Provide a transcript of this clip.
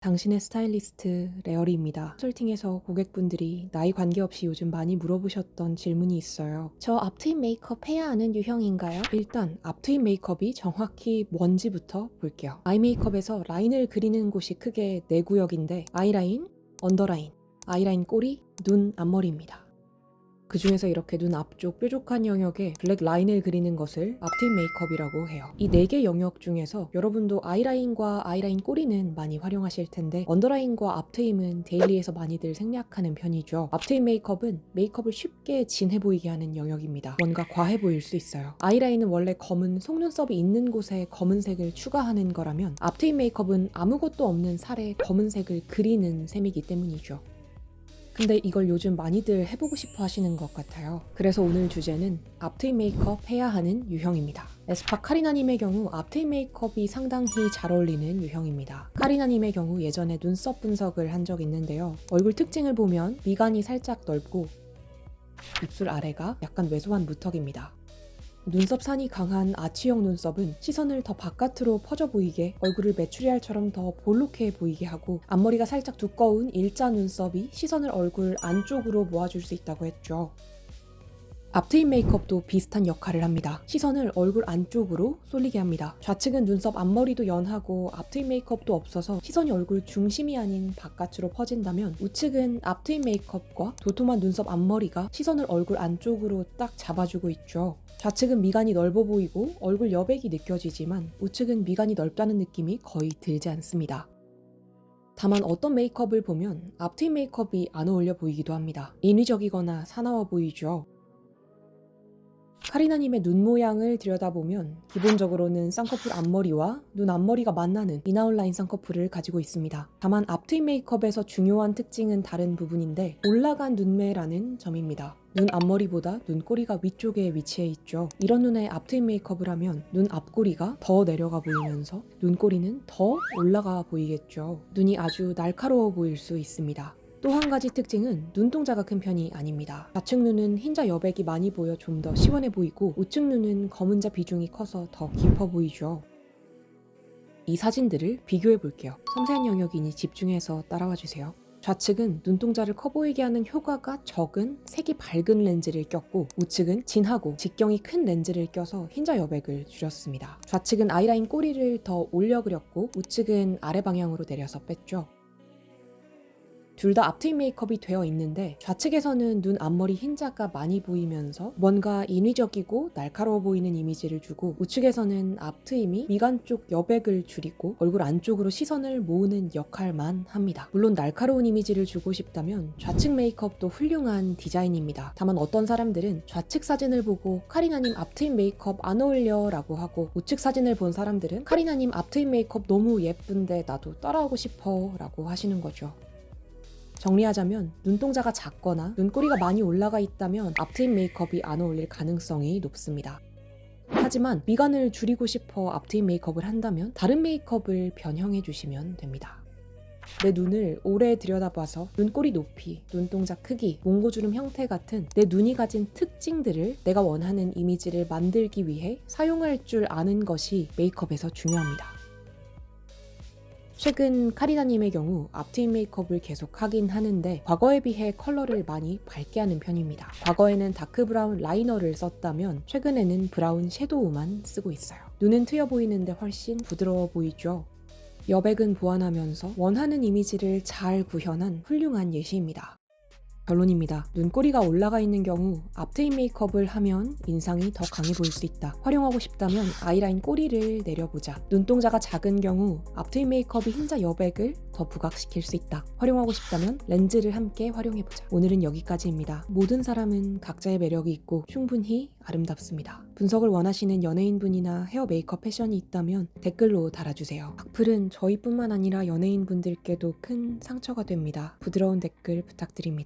당신의 스타일리스트 레어리입니다. 컨설팅에서 고객분들이 나이 관계없이 요즘 많이 물어보셨던 질문이 있어요. 저 앞트임 메이크업 해야 하는 유형인가요? 일단 앞트임 메이크업이 정확히 뭔지부터 볼게요. 아이 메이크업에서 라인을 그리는 곳이 크게 네 구역인데 아이라인, 언더라인, 아이라인 꼬리, 눈, 앞머리입니다. 그 중에서 이렇게 눈 앞쪽 뾰족한 영역에 블랙 라인을 그리는 것을 앞트임 메이크업이라고 해요. 이 네 개 영역 중에서 여러분도 아이라인과 아이라인 꼬리는 많이 활용하실 텐데 언더라인과 앞트임은 데일리에서 많이들 생략하는 편이죠. 앞트임 메이크업은 메이크업을 쉽게 진해 보이게 하는 영역입니다. 뭔가 과해 보일 수 있어요. 아이라인은 원래 검은 속눈썹이 있는 곳에 검은색을 추가하는 거라면 앞트임 메이크업은 아무것도 없는 살에 검은색을 그리는 셈이기 때문이죠. 근데 이걸 요즘 많이들 해보고 싶어 하시는 것 같아요. 그래서 오늘 주제는 앞트임 메이크업 해야 하는 유형입니다. 에스파 카리나님의 경우 앞트임 메이크업이 상당히 잘 어울리는 유형입니다. 카리나님의 경우 예전에 눈썹 분석을 한 적 있는데요. 얼굴 특징을 보면 미간이 살짝 넓고 입술 아래가 약간 왜소한 무턱입니다. 눈썹 산이 강한 아치형 눈썹은 시선을 더 바깥으로 퍼져 보이게 얼굴을 메추리알처럼 더 볼록해 보이게 하고 앞머리가 살짝 두꺼운 일자 눈썹이 시선을 얼굴 안쪽으로 모아줄 수 있다고 했죠. 앞트임 메이크업도 비슷한 역할을 합니다. 시선을 얼굴 안쪽으로 쏠리게 합니다. 좌측은 눈썹 앞머리도 연하고 앞트임 메이크업도 없어서 시선이 얼굴 중심이 아닌 바깥으로 퍼진다면 우측은 앞트임 메이크업과 도톰한 눈썹 앞머리가 시선을 얼굴 안쪽으로 딱 잡아주고 있죠. 좌측은 미간이 넓어 보이고 얼굴 여백이 느껴지지만 우측은 미간이 넓다는 느낌이 거의 들지 않습니다. 다만 어떤 메이크업을 보면 앞트임 메이크업이 안 어울려 보이기도 합니다. 인위적이거나 사나워 보이죠. 카리나님의 눈 모양을 들여다보면 기본적으로는 쌍꺼풀 앞머리와 눈 앞머리가 만나는 이나웃라인 쌍꺼풀을 가지고 있습니다. 다만 앞트임 메이크업에서 중요한 특징은 다른 부분인데 올라간 눈매라는 점입니다. 눈 앞머리보다 눈꼬리가 위쪽에 위치해 있죠. 이런 눈에 앞트임 메이크업을 하면 눈 앞꼬리가 더 내려가 보이면서 눈꼬리는 더 올라가 보이겠죠. 눈이 아주 날카로워 보일 수 있습니다. 또 한 가지 특징은 눈동자가 큰 편이 아닙니다. 좌측 눈은 흰자 여백이 많이 보여 좀 더 시원해 보이고 우측 눈은 검은자 비중이 커서 더 깊어 보이죠. 이 사진들을 비교해 볼게요. 섬세한 영역이니 집중해서 따라와 주세요. 좌측은 눈동자를 커 보이게 하는 효과가 적은 색이 밝은 렌즈를 꼈고 우측은 진하고 직경이 큰 렌즈를 껴서 흰자 여백을 줄였습니다. 좌측은 아이라인 꼬리를 더 올려 그렸고 우측은 아래 방향으로 내려서 뺐죠. 둘 다 앞트임 메이크업이 되어 있는데 좌측에서는 눈 앞머리 흰자가 많이 보이면서 뭔가 인위적이고 날카로워 보이는 이미지를 주고 우측에서는 앞트임이 미간 쪽 여백을 줄이고 얼굴 안쪽으로 시선을 모으는 역할만 합니다. 물론 날카로운 이미지를 주고 싶다면 좌측 메이크업도 훌륭한 디자인입니다. 다만 어떤 사람들은 좌측 사진을 보고 카리나님 앞트임 메이크업 안 어울려 라고 하고 우측 사진을 본 사람들은 카리나님 앞트임 메이크업 너무 예쁜데 나도 따라하고 싶어 라고 하시는 거죠. 정리하자면 눈동자가 작거나 눈꼬리가 많이 올라가 있다면 앞트임 메이크업이 안 어울릴 가능성이 높습니다. 하지만 미간을 줄이고 싶어 앞트임 메이크업을 한다면 다른 메이크업을 변형해 주시면 됩니다. 내 눈을 오래 들여다봐서 눈꼬리 높이, 눈동자 크기, 몽고주름 형태 같은 내 눈이 가진 특징들을 내가 원하는 이미지를 만들기 위해 사용할 줄 아는 것이 메이크업에서 중요합니다. 최근 카리나님의 경우 앞트임 메이크업을 계속 하긴 하는데 과거에 비해 컬러를 많이 밝게 하는 편입니다. 과거에는 다크 브라운 라이너를 썼다면 최근에는 브라운 섀도우만 쓰고 있어요. 눈은 트여 보이는데 훨씬 부드러워 보이죠? 여백은 보완하면서 원하는 이미지를 잘 구현한 훌륭한 예시입니다. 결론입니다. 눈꼬리가 올라가 있는 경우 앞트임 메이크업을 하면 인상이 더 강해 보일 수 있다. 활용하고 싶다면 아이라인 꼬리를 내려보자. 눈동자가 작은 경우 앞트임 메이크업이 흰자 여백을 더 부각시킬 수 있다. 활용하고 싶다면 렌즈를 함께 활용해보자. 오늘은 여기까지입니다. 모든 사람은 각자의 매력이 있고 충분히 아름답습니다. 분석을 원하시는 연예인분이나 헤어 메이크업 패션이 있다면 댓글로 달아주세요. 악플은 저희뿐만 아니라 연예인분들께도 큰 상처가 됩니다. 부드러운 댓글 부탁드립니다.